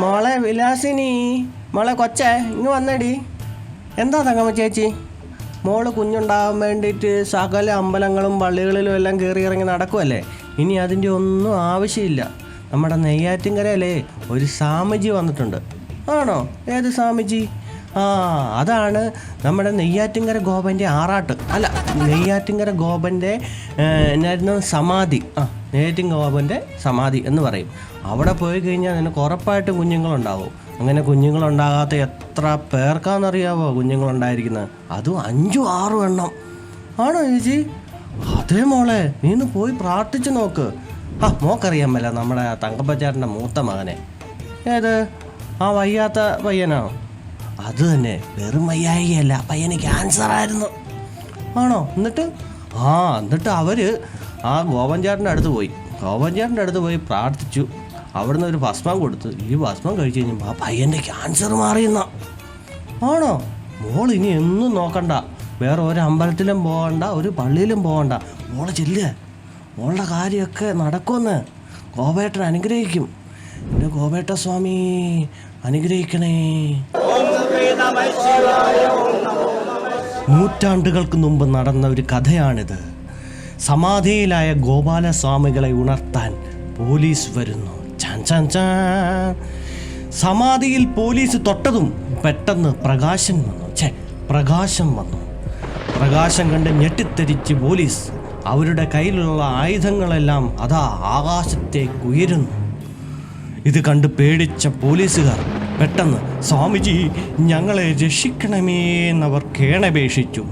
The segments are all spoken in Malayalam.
മോളെ വിലാസിനി മോളെ കൊച്ചേ ഇങ്ങ് വന്നടി. എന്താ തങ്കമ്മ ചേച്ചി? മോൾ കുഞ്ഞുണ്ടാവാൻ വേണ്ടിയിട്ട് സകല അമ്പലങ്ങളും പള്ളികളിലും എല്ലാം കയറി ഇറങ്ങി നടക്കുമല്ലേ ഇനി അതിന്റെ ഒന്നും ആവശ്യമില്ല. നമ്മുടെ നെയ്യാറ്റിൻകരയിലേ ഒരു സ്വാമിജി വന്നിട്ടുണ്ട്. ആണോ? ഏത് സ്വാമിജി? ആ അതാണ് നമ്മുടെ നെയ്യാറ്റിൻകര ഗോപന്റെ ആറാട്ട്. അല്ല നെയ്യാറ്റിൻകര ഗോപന്റെ എന്നായിരുന്നു? സമാധി. ആ നെയ്യാറ്റിൻ ഗോപന്റെ സമാധി എന്ന് പറയും. അവിടെ പോയി കഴിഞ്ഞാൽ നിനക്ക് ഉറപ്പായിട്ടും കുഞ്ഞുങ്ങളുണ്ടാവും. അങ്ങനെ കുഞ്ഞുങ്ങളുണ്ടാകാത്ത എത്ര പേർക്കാണെന്നറിയാവോ കുഞ്ഞുങ്ങളുണ്ടായിരിക്കുന്നത്? അതും അഞ്ചും ആറും എണ്ണം. ആണോ ചേച്ചി? അതേ മോളെ നീന്ന് പോയി പ്രാർത്ഥിച്ചു നോക്ക്. ആ മോക്കറിയാൻ മേല നമ്മുടെ തങ്കപ്പച്ചാരന്റെ മൂത്ത മകനെ. ഏത്? ആ വയ്യാത്ത പയ്യനാണോ അത് തന്നെ വെറും വയ്യായികയല്ല പയ്യന് ക്യാൻസർ ആയിരുന്നു. ആണോ? എന്നിട്ട്? ആ എന്നിട്ട് അവർ ആ ഗോപൻചാറിന്റെ അടുത്ത് പോയി. ഗോപൻചാറിന്റെ അടുത്ത് പോയി പ്രാർത്ഥിച്ചു. അവിടുന്ന് ഒരു ഭസ്മം കൊടുത്തു. ഈ ഭസ്മം കഴിച്ചു കഴിഞ്ഞപ്പോൾ ആ പയ്യന്റെ ക്യാൻസർ മാറിയെന്ന. ആണോ? മോൾ ഇനി എന്നും നോക്കണ്ട. വേറെ ഒരു അമ്പലത്തിലും പോകണ്ട ഒരു പള്ളിയിലും പോകണ്ട. മോൾ ചെല്ലുക മോളുടെ കാര്യമൊക്കെ നടക്കുമെന്ന് ഗോപേട്ടൻ അനുഗ്രഹിക്കും. എന്റെ ഗോപേട്ട സ്വാമി അനുഗ്രഹിക്കണേ. നൂറ്റാണ്ടുകൾക്ക് മുമ്പ് നടന്ന ഒരു കഥയാണിത്. സമാധിയിലായ ഗോപാലസ്വാമികളെ ഉണർത്താൻ പോലീസ് വരുന്നു. സമാധിയിൽ പോലീസ് തൊട്ടതും പെട്ടെന്ന് പ്രകാശൻ വന്നു. ഛേ പ്രകാശം വന്നു. പ്രകാശം കണ്ട് ഞെട്ടിത്തെരിച്ച് പോലീസ് അവരുടെ കയ്യിലുള്ള ആയുധങ്ങളെല്ലാം അതാ ആകാശത്തേക്ക് ഉയരുന്നു. ഇത് കണ്ട് പേടിച്ച പോലീസുകാർ പെട്ടെന്ന് സ്വാമിജി ഞങ്ങളെ രക്ഷിക്കണമേ എന്നവർ കേണപേക്ഷിച്ചു.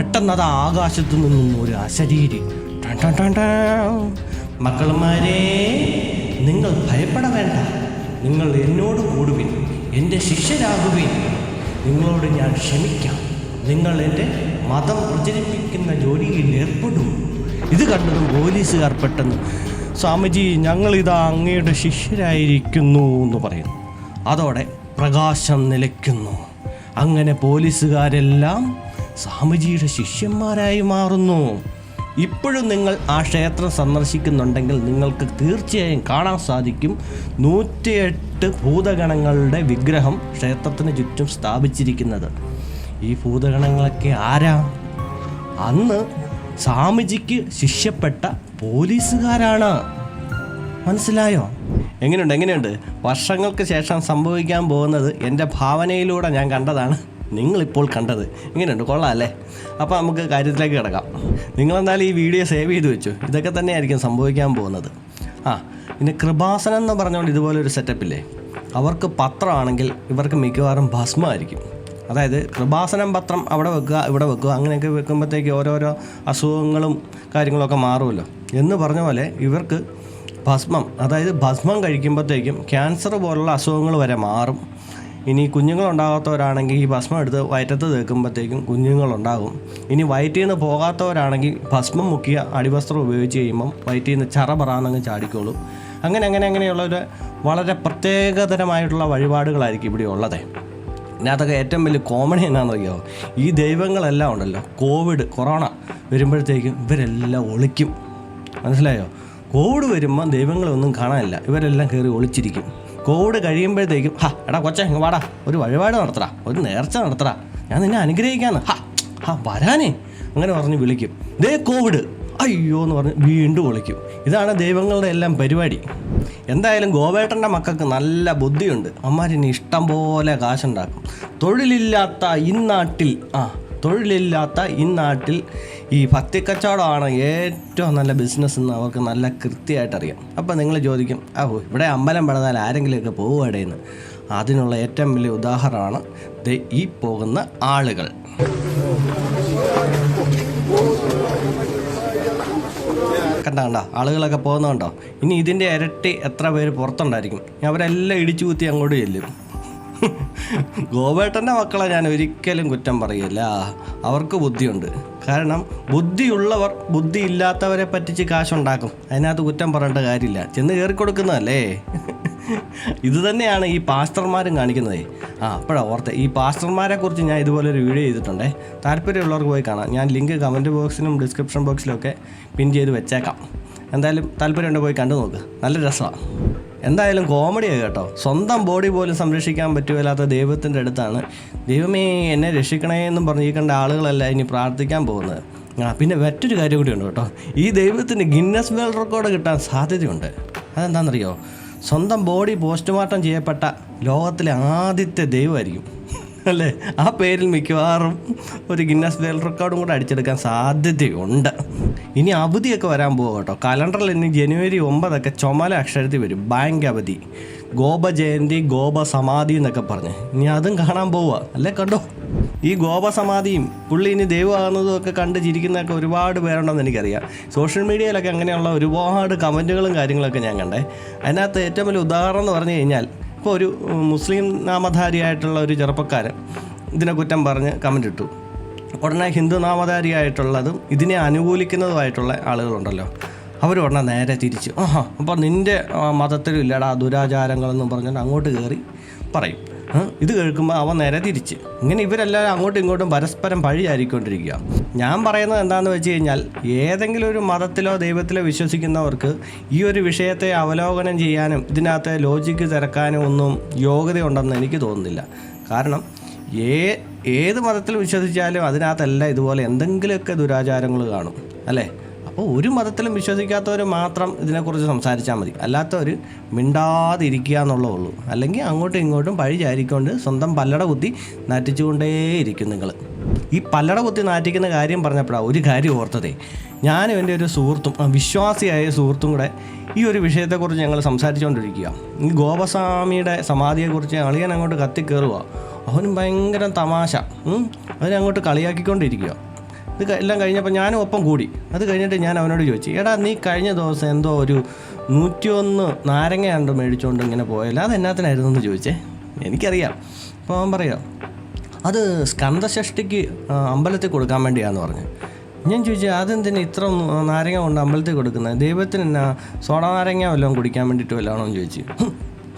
പെട്ടെന്ന് അത് ആകാശത്തു നിന്നും ഒരു അശരീരി. മക്കളുമാരെ നിങ്ങൾ ഭയപ്പെട വേണ്ട നിങ്ങൾ എന്നോട് കൂടുവിൻ എന്റെ ശിഷ്യരാകുവിൻ. നിങ്ങളോട് ഞാൻ ക്ഷമിക്കാം. നിങ്ങൾ എന്റെ മതം പ്രചരിപ്പിക്കുന്ന ജോലിയിൽ ഏർപ്പെടും. ഇത് കണ്ടതും പോലീസുകാർ പെട്ടെന്ന് സ്വാമിജി ഞങ്ങളിതാ അങ്ങയുടെ ശിഷ്യരായിരിക്കുന്നു എന്ന് പറയുന്നു. അതോടെ പ്രകാശം നിലയ്ക്കുന്നു. അങ്ങനെ പോലീസുകാരെല്ലാം സ്വാമിജിയുടെ ശിഷ്യന്മാരായി മാറുന്നു. ഇപ്പോഴും നിങ്ങൾ ആ ക്ഷേത്രം സന്ദർശിക്കുന്നുണ്ടെങ്കിൽ നിങ്ങൾക്ക് തീർച്ചയായും കാണാൻ സാധിക്കും. നൂറ്റിയെട്ട് ഭൂതഗണങ്ങളുടെ വിഗ്രഹം ക്ഷേത്രത്തിന് ചുറ്റും സ്ഥാപിച്ചിരിക്കുന്നത്. ഈ ഭൂതഗണങ്ങളൊക്കെ ആരാ? അന്ന് സ്വാമിജിക്ക് ശിഷ്യപ്പെട്ട പോലീസുകാരാണ്. മനസ്സിലായോ? എങ്ങനെയുണ്ട് എങ്ങനെയുണ്ട്? വർഷങ്ങൾക്ക് ശേഷം സംഭവിക്കാൻ പോകുന്നത് എന്റെ ഭാവനയിലൂടെ ഞാൻ കണ്ടതാണ്. നിങ്ങളിപ്പോൾ കണ്ടത്. ഇങ്ങനെയുണ്ട് കൊള്ളാം അല്ലേ? അപ്പോൾ നമുക്ക് കാര്യത്തിലേക്ക് കിടക്കാം. നിങ്ങളെന്തായാലും ഈ വീഡിയോ സേവ് ചെയ്ത് വെച്ചു. ഇതൊക്കെ തന്നെയായിരിക്കും സംഭവിക്കാൻ പോകുന്നത്. ആ പിന്നെ കൃപാസനം എന്ന് പറഞ്ഞുകൊണ്ട് ഇതുപോലെ ഒരു സെറ്റപ്പില്ലേ അവർക്ക് പത്രമാണെങ്കിൽ ഇവർക്ക് മിക്കവാറും ഭസ്മമായിരിക്കും അതായത് കൃപാസനം പത്രം അവിടെ വെക്കുക ഇവിടെ വെക്കുക അങ്ങനെയൊക്കെ വെക്കുമ്പോഴത്തേക്ക് ഓരോരോ അസുഖങ്ങളും കാര്യങ്ങളൊക്കെ മാറുമല്ലോ. എന്ന് പറഞ്ഞ പോലെ ഇവർക്ക് ഭസ്മം അതായത് ഭസ്മം കഴിക്കുമ്പോഴത്തേക്കും ക്യാൻസർ പോലുള്ള അസുഖങ്ങൾ വരെ മാറും. ഇനി കുഞ്ഞുങ്ങളുണ്ടാകാത്തവരാണെങ്കിൽ ഈ ഭസ്മം എടുത്ത് വയറ്റത്ത് തേക്കുമ്പോഴത്തേക്കും കുഞ്ഞുങ്ങളുണ്ടാകും. ഇനി വയറ്റിൽ നിന്ന് പോകാത്തവരാണെങ്കിൽ ഭസ്മം മുക്കിയ അടിവസ്ത്രം ഉപയോഗിച്ച് കഴിയുമ്പം വയറ്റിൽ നിന്ന് ചറ പറന്നങ്ങ് ചാടിക്കോളും. അങ്ങനെ അങ്ങനെ അങ്ങനെയുള്ള ഒരു വളരെ പ്രത്യേകതരമായിട്ടുള്ള വഴിപാടുകളായിരിക്കും ഇവിടെ ഉള്ളത്. ഇതിനകത്തൊക്കെ ഏറ്റവും വലിയ കോമഡി എന്നാണെന്നറിയോ ഈ ദൈവങ്ങളെല്ലാം ഉണ്ടല്ലോ. കോവിഡ് കൊറോണ വരുമ്പോഴത്തേക്കും ഇവരെല്ലാം ഒളിക്കും. മനസ്സിലായോ? കോവിഡ് വരുമ്പോൾ ദൈവങ്ങളൊന്നും കാണാനില്ല. ഇവരെല്ലാം കയറി ഒളിച്ചിരിക്കും. കോവിഡ് കഴിയുമ്പോഴത്തേക്കും ഹാ എടാ കൊച്ചേ ഇങ്ങ് വാടാ. ഒരു വഴിപാട് നടത്തടാ. ഒരു നേർച്ച നടത്തടാ. ഞാൻ നിന്നെ അനുഗ്രഹിക്കാന്ന്. ഹാ ഹാ വരാനേ. അങ്ങനെ പറഞ്ഞ് വിളിക്കും. ദേ കോവിഡ്. അയ്യോ എന്ന് പറഞ്ഞ് വീണ്ടും വിളിക്കും. ഇതാണ് ദൈവങ്ങളുടെ എല്ലാം പരിപാടി. എന്തായാലും ഗോവേട്ടന്റെ മക്കൾക്ക് നല്ല ബുദ്ധിയുണ്ട്. അമ്മാരിന് ഇഷ്ടം പോലെ കാശുണ്ടാക്കും. തൊഴിലില്ലാത്ത ഇന്നാട്ടിൽ ആ തൊഴിലില്ലാത്ത ഈ നാട്ടിൽ ഈ ഭക്തിക്കച്ചവടമാണ് ഏറ്റവും നല്ല ബിസിനസ് എന്ന് അവർക്ക് നല്ല കൃത്യമായിട്ട് അറിയാം അപ്പോൾ നിങ്ങൾ ചോദിക്കും ഓ ഇവിടെ അമ്പലം പണിതാൽ ആരെങ്കിലുമൊക്കെ പോകുകടേന്ന് അതിനുള്ള ഏറ്റവും വലിയ ഉദാഹരണമാണ് ഈ പോകുന്ന ആളുകൾ. കണ്ട കണ്ട ആളുകളൊക്കെ പോകുന്നുണ്ടോ? ഇനി ഇതിന്റെ ഇരട്ടി എത്ര പേര് പുറത്തുണ്ടായിരിക്കും? അവരെല്ലാം ഇടിച്ചു കുത്തി അങ്ങോട്ട് ചെല്ലും. ഗോപേട്ടന്റെ മക്കളെ ഞാൻ ഒരിക്കലും കുറ്റം പറയില്ല. അവർക്ക് ബുദ്ധിയുണ്ട്. കാരണം ബുദ്ധിയുള്ളവർ ബുദ്ധി ഇല്ലാത്തവരെ പറ്റിച്ച് കാശുണ്ടാക്കും. അതിനകത്ത് കുറ്റം പറയേണ്ട കാര്യമില്ല. ചെന്ന് കയറി കൊടുക്കുന്നതല്ലേ ഇത് തന്നെയാണ് ഈ പാസ്റ്റർമാരും കാണിക്കുന്നത്. ആ അപ്പോഴാണ് ഓർത്തെ. ഈ പാസ്റ്റർമാരെ കുറിച്ച് ഞാൻ ഇതുപോലൊരു വീഡിയോ ചെയ്തിട്ടുണ്ടേ. താല്പര്യമുള്ളവർക്ക് പോയി കാണാം. ഞാൻ ലിങ്ക് കമന്റ് ബോക്സിലും ഡിസ്ക്രിപ്ഷൻ ബോക്സിലും ഒക്കെ പിൻ ചെയ്ത് വെച്ചേക്കാം. എന്തായാലും താല്പര്യമുണ്ട് പോയി കണ്ടു നോക്ക് നല്ല രസമാണ് എന്തായാലും കോമഡിയാണ് കേട്ടോ. സ്വന്തം ബോഡി പോലും സംരക്ഷിക്കാൻ പറ്റുമല്ലാത്ത ദൈവത്തിന്റെ അടുത്താണ്. ദൈവമേ എന്നെ രക്ഷിക്കണേ എന്നും പറഞ്ഞിരിക്കേണ്ട ആളുകളല്ല ഇനി പ്രാർത്ഥിക്കാൻ പോകുന്നത്. ആ പിന്നെ മറ്റൊരു കാര്യം കൂടി ഉണ്ട് കേട്ടോ. ഈ ദൈവത്തിന് ഗിന്നസ് വേൾഡ് റെക്കോർഡ് കിട്ടാൻ സാധ്യതയുണ്ട്. അതെന്താണെന്നറിയോ? സ്വന്തം ബോഡി പോസ്റ്റ്മോർട്ടം ചെയ്യപ്പെട്ട ലോകത്തിലെ ആദ്യത്തെ ദൈവമായിരിക്കും. അല്ലേ? ആ പേരിൽ മിക്കവാറും ഒരു ഗിന്നസ് വേൾഡ് റെക്കോർഡും കൂടെ അടിച്ചെടുക്കാൻ സാധ്യതയുണ്ട്. ഇനി അവധിയൊക്കെ വരാൻ പോകും കേട്ടോ. കലണ്ടറിൽ ഇനി ജനുവരി ഒമ്പതൊക്കെ ചുമല അക്ഷരത്തിൽ വരും. ബാങ്ക് അവധി ഗോപ ജയന്തി ഗോപ സമാധി എന്നൊക്കെ പറഞ്ഞ്. ഇനി അതും കാണാൻ പോവുക. അല്ലേ കണ്ടോ? ഈ ഗോപ സമാധിയും പുള്ളി ഇനി ദൈവമാകുന്നതും ഒക്കെ കണ്ട് ചിരിക്കുന്നതൊക്കെ ഒരുപാട് പേരുണ്ടെന്ന് എനിക്കറിയാം. സോഷ്യൽ മീഡിയയിലൊക്കെ അങ്ങനെയുള്ള ഒരുപാട് കമന്റുകളും കാര്യങ്ങളൊക്കെ ഞാൻ കണ്ടേ. അതിനകത്ത് ഏറ്റവും വലിയ ഉദാഹരണം എന്ന് പറഞ്ഞു കഴിഞ്ഞാൽ ഇപ്പോൾ ഒരു മുസ്ലിം നാമധാരിയായിട്ടുള്ള ഒരു ചെറുപ്പക്കാരൻ ഇതിനെ കുറ്റം പറഞ്ഞ് കമന്റ് ഇട്ടു. ഉടനെ ഹിന്ദു നാമധാരിയായിട്ടുള്ളതും ഇതിനെ അനുകൂലിക്കുന്നതുമായിട്ടുള്ള ആളുകളുണ്ടല്ലോ. അവർ ഉടനെ നേരെ തിരിച്ച് ആഹാ അപ്പോൾ നിന്റെ മതത്തിലും ഇല്ലടാ ദുരാചാരങ്ങളെന്നും പറഞ്ഞിട്ട് അങ്ങോട്ട് കയറി പറയും. ഇത് കേൾക്കുമ്പോൾ അവൻ നേരെ തിരിച്ച്. ഇങ്ങനെ ഇവരെല്ലാവരും അങ്ങോട്ടും ഇങ്ങോട്ടും പരസ്പരം പഴിയായിരിക്കൊണ്ടിരിക്കുക ഞാൻ പറയുന്നത് എന്താണെന്ന് വെച്ച് കഴിഞ്ഞാൽ ഏതെങ്കിലും ഒരു മതത്തിലോ ദൈവത്തിലോ വിശ്വസിക്കുന്നവർക്ക് ഈ ഒരു വിഷയത്തെ അവലോകനം ചെയ്യാനും ഇതിനകത്ത് ലോജിക്ക് തിരക്കാനും ഒന്നും യോഗ്യതയുണ്ടെന്ന് എനിക്ക് തോന്നുന്നില്ല. കാരണം ഏ ഏത് മതത്തിൽ വിശ്വസിച്ചാലും അതിനകത്തല്ല ഇതുപോലെ എന്തെങ്കിലുമൊക്കെ ദുരാചാരങ്ങൾ കാണും. അല്ലേ? അപ്പോൾ ഒരു മതത്തിലും വിശ്വസിക്കാത്തവർ മാത്രം ഇതിനെക്കുറിച്ച് സംസാരിച്ചാൽ മതി. അല്ലാത്തവർ മിണ്ടാതിരിക്കുക എന്നുള്ളേ ഉള്ളൂ. അല്ലെങ്കിൽ അങ്ങോട്ടും ഇങ്ങോട്ടും പഴി ചാരിക്കൊണ്ട് സ്വന്തം പല്ലട കുത്തി നാറ്റിച്ചുകൊണ്ടേയിരിക്കും നിങ്ങൾ ഈ പല്ലട കുത്തി നാറ്റിക്കുന്ന കാര്യം പറഞ്ഞപ്പോഴാണ് ഒരു കാര്യം ഓർത്തതേ. ഞാനും എന്റെ ഒരു സുഹൃത്തും വിശ്വാസിയായ സുഹൃത്തും കൂടെ ഈ ഒരു വിഷയത്തെക്കുറിച്ച് ഞങ്ങൾ സംസാരിച്ചുകൊണ്ടിരിക്കുക ഈ ഗോപസ്വാമിയുടെ സമാധിയെക്കുറിച്ച് അളിയൻ അങ്ങോട്ട് കത്തിക്കയറുക അവനും ഭയങ്കര തമാശ. അവനങ്ങോട്ട് അങ്ങോട്ട് കളിയാക്കിക്കൊണ്ടിരിക്കുക ഇത് എല്ലാം കഴിഞ്ഞപ്പോൾ ഞാനും ഒപ്പം കൂടി. അത് കഴിഞ്ഞിട്ട് ഞാൻ അവനോട് ചോദിച്ചു എടാ നീ കഴിഞ്ഞ ദിവസം എന്തോ ഒരു നൂറ്റിയൊന്ന് നാരങ്ങയാണ്ട് മേടിച്ചുകൊണ്ട് ഇങ്ങനെ പോയല്ലോ? അത് എന്നാത്തിനായിരുന്നു എന്ന് ചോദിച്ചേ. എനിക്കറിയാം. അപ്പോൾ അവൻ പറയാം അത് സ്കന്ദഷഷ്ടിക്ക് ആ, അമ്പലത്തിൽ കൊടുക്കാൻ വേണ്ടിയാന്ന് പറഞ്ഞു. ഞാൻ ചോദിച്ചു അതെന്തിനാ ഇത്ര നാരങ്ങ കൊണ്ട് അമ്പലത്തിൽ കൊടുക്കുന്നത്? ദൈവത്തിന് എന്നാ സോഡ നാരങ്ങ വല്ലതും കുടിക്കാൻ വേണ്ടിയിട്ട് വല്ലതാണോ? എന്ന് ചോദിച്ചു.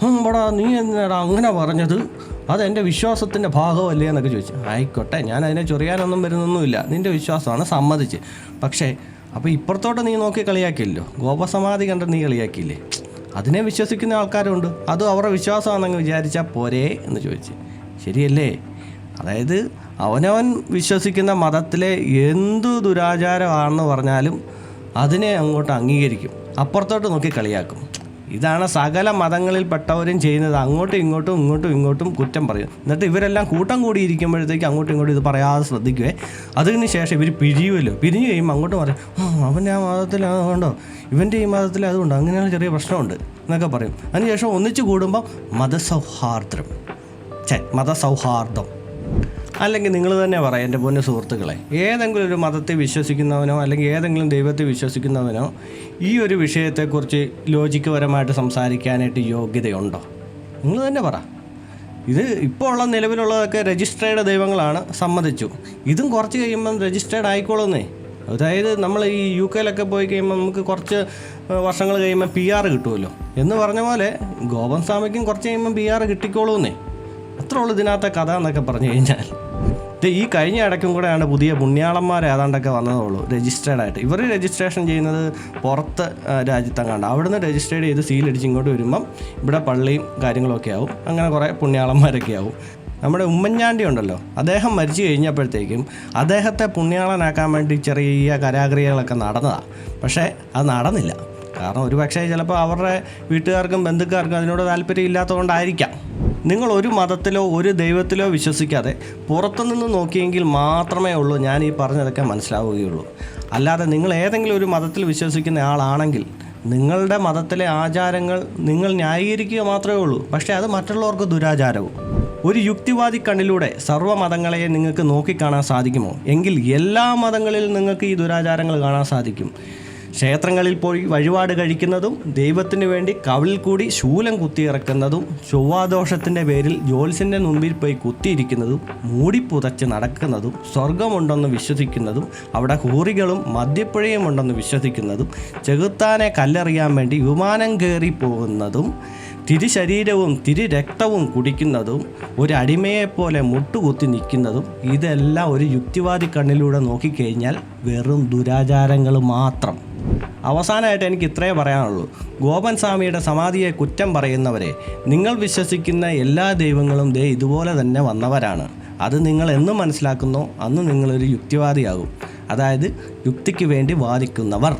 "ഹും, ഹും, എടാ നീ എന്നാടാ അങ്ങനെ പറഞ്ഞത്? അതെന്റെ വിശ്വാസത്തിന്റെ ഭാഗമല്ലേ എന്നൊക്കെ ചോദിച്ചു. ആയിക്കോട്ടെ ഞാൻ അതിനെ ചൊറിയാനൊന്നും വരുന്നൊന്നുമില്ല. നിന്റെ വിശ്വാസമാണ് സമ്മതിച്ച്. പക്ഷേ അപ്പോൾ ഇപ്പുറത്തോട്ട് നീ നോക്കി കളിയാക്കിയല്ലോ. ഗോപസമാധി കണ്ട് നീ കളിയാക്കിയില്ലേ? അതിനെ വിശ്വസിക്കുന്ന ആൾക്കാരുണ്ട്. അത് അവരുടെ വിശ്വാസമാണെന്ന് വിചാരിച്ചാൽ പോരേ എന്ന് ചോദിച്ചു. ശരിയല്ലേ? അതായത് അവനവൻ വിശ്വസിക്കുന്ന മതത്തിലെ എന്തു ദുരാചാരമാണെന്ന് പറഞ്ഞാലും അതിനെ അങ്ങോട്ട് അംഗീകരിക്കും. അപ്പുറത്തോട്ട് നോക്കി കളിയാക്കും. ഇതാണ് സകല മതങ്ങളിൽപ്പെട്ടവരും ചെയ്യുന്നത്. അങ്ങോട്ടും ഇങ്ങോട്ടും ഇങ്ങോട്ടും ഇങ്ങോട്ടും കുറ്റം പറയും. എന്നിട്ട് ഇവരെല്ലാം കൂട്ടം കൂടി ഇരിക്കുമ്പോഴത്തേക്ക് അങ്ങോട്ടും ഇങ്ങോട്ടും ഇത് പറയാതെ ശ്രദ്ധിക്കുവേ. അതിന് ശേഷം ഇവർ പിരിയുമല്ലോ പിരിഞ്ഞു കഴിയുമ്പോൾ അങ്ങോട്ട് പറയും "ആ, അവന്റെ ആ മതത്തിൽ അതുകൊണ്ടോ ഇവന്റെ ഈ മതത്തിൽ അതുകൊണ്ടോ അങ്ങനെയുള്ള ചെറിയ പ്രശ്നമുണ്ട് എന്നൊക്കെ പറയും. അതിനുശേഷം ഒന്നിച്ചു കൂടുമ്പോൾ മതസൗഹാർദ്ദം. ഛേ മതസൗഹാർദ്ദം. അല്ലെങ്കിൽ നിങ്ങൾ തന്നെ പറയാം എന്റെ പൊന്നു സുഹൃത്തുക്കളെ. ഏതെങ്കിലും ഒരു മതത്തെ വിശ്വസിക്കുന്നവനോ അല്ലെങ്കിൽ ഏതെങ്കിലും ദൈവത്തെ വിശ്വസിക്കുന്നവനോ ഈ ഒരു വിഷയത്തെക്കുറിച്ച് ലോജിക്കപരമായിട്ട് സംസാരിക്കാനായിട്ട് യോഗ്യതയുണ്ടോ? നിങ്ങൾ തന്നെ പറ. ഇത് ഇപ്പോൾ ഉള്ള നിലവിലുള്ളതൊക്കെ രജിസ്റ്റേർഡ് ദൈവങ്ങളാണ് സമ്മതിച്ചു. ഇതും കുറച്ച് കഴിയുമ്പം രജിസ്റ്റേർഡ് ആയിക്കോളുന്നേ. അതായത് നമ്മൾ ഈ യു കെയിലൊക്കെ പോയി കഴിയുമ്പോൾ നമുക്ക് കുറച്ച് വർഷങ്ങൾ കഴിയുമ്പോൾ പി ആർ കിട്ടുമല്ലോ. എന്ന് പറഞ്ഞ പോലെ ഗോപൻ സ്വാമിക്കും കുറച്ച് കഴിയുമ്പോൾ പി ആർ കിട്ടിക്കോളൂന്നേ. അത്രേ ഉള്ളു ഇതിനകത്തെ കഥ എന്നൊക്കെ പറഞ്ഞു കഴിഞ്ഞാൽ. ഈ കഴിഞ്ഞ ഇടയ്ക്കും കൂടെയാണ് പുതിയ പുണ്യാളന്മാർ ഏതാണ്ടൊക്കെ വന്നതുള്ളൂ രജിസ്റ്റേഡ് ആയിട്ട്. ഇവർ രജിസ്ട്രേഷൻ ചെയ്യുന്നത് പുറത്ത് രാജ്യത്തെങ്ങാണ്ട് അവിടുന്ന് രജിസ്റ്റേഡ് ചെയ്ത് സീലടിച്ച് ഇങ്ങോട്ട് വരുമ്പം ഇവിടെ പള്ളിയും കാര്യങ്ങളൊക്കെ ആവും. അങ്ങനെ കുറേ പുണ്യാളന്മാരൊക്കെ ആവും. നമ്മുടെ ഉമ്മൻചാണ്ടി ഉണ്ടല്ലോ അദ്ദേഹം മരിച്ചു കഴിഞ്ഞപ്പോഴത്തേക്കും അദ്ദേഹത്തെ പുണ്യാളനാക്കാൻ വേണ്ടി ചെറിയ കരാക്രിയകളൊക്കെ നടന്നതാണ് പക്ഷേ അത് നടന്നില്ല. കാരണം ഒരു പക്ഷേ ചിലപ്പോൾ അവരുടെ വീട്ടുകാർക്കും ബന്ധുക്കാർക്കും അതിനോട് താല്പര്യം ഇല്ലാത്തതുകൊണ്ടായിരിക്കാം. നിങ്ങൾ ഒരു മതത്തിലോ ഒരു ദൈവത്തിലോ വിശ്വസിക്കാതെ പുറത്തുനിന്ന് നോക്കിയെങ്കിൽ മാത്രമേ ഉള്ളൂ ഞാൻ ഈ പറഞ്ഞതൊക്കെ മനസ്സിലാവുകയുള്ളൂ. അല്ലാതെ നിങ്ങൾ ഏതെങ്കിലും ഒരു മതത്തിൽ വിശ്വസിക്കുന്ന ആളാണെങ്കിൽ നിങ്ങളുടെ മതത്തിലെ ആചാരങ്ങൾ നിങ്ങൾ ന്യായീകരിക്കുക മാത്രമേ ഉള്ളൂ. പക്ഷേ അത് മറ്റുള്ളവർക്ക് ദുരാചാരവും. ഒരു യുക്തിവാദി കണ്ണിലൂടെ സർവ മതങ്ങളെയും നിങ്ങൾക്ക് നോക്കിക്കാണാൻ സാധിക്കുമോ? എങ്കിൽ എല്ലാ മതങ്ങളിലും നിങ്ങൾക്ക് ഈ ദുരാചാരങ്ങൾ കാണാൻ സാധിക്കും. ക്ഷേത്രങ്ങളിൽ പോയി വഴിപാട് കഴിക്കുന്നതും ദൈവത്തിന് വേണ്ടി കവിളിൽ കൂടി ശൂലം കുത്തിയിറക്കുന്നതും ചൊവ്വാദോഷത്തിന്റെ പേരിൽ ജ്യോത്സ്യന്റെ മുമ്പിൽ പോയി കുത്തിയിരിക്കുന്നതും മൂടിപ്പുതച്ച് നടക്കുന്നതും സ്വർഗമുണ്ടെന്ന് വിശ്വസിക്കുന്നതും അവിടെ ഹൂറികളും മദ്യപ്പുഴയും ഉണ്ടെന്ന് വിശ്വസിക്കുന്നതും ചെകുത്താനെ കല്ലെറിയാൻ വേണ്ടി വിമാനം കയറി പോകുന്നതും തിരുശരീരവും തിരു രക്തവും കുടിക്കുന്നതും ഒരു അടിമയെപ്പോലെ മുട്ടുകുത്തി നിൽക്കുന്നതും ഇതെല്ലാം ഒരു യുക്തിവാദി കണ്ണിലൂടെ നോക്കിക്കഴിഞ്ഞാൽ വെറും ദുരാചാരങ്ങൾ മാത്രം. അവസാനമായിട്ട് എനിക്ക് ഇത്രയേ പറയാനുള്ളൂ. ഗോപൻ സ്വാമിയുടെ സമാധിയെ കുറ്റം പറയുന്നവരെ നിങ്ങൾ വിശ്വസിക്കുന്ന എല്ലാ ദൈവങ്ങളും ദേ ഇതുപോലെ തന്നെ വന്നവരാണ്. അത് നിങ്ങൾ എന്ന് മനസ്സിലാക്കുന്നോ അന്ന് നിങ്ങളൊരു യുക്തിവാദിയാകും. അതായത് യുക്തിക്ക് വേണ്ടി വാദിക്കുന്നവർ.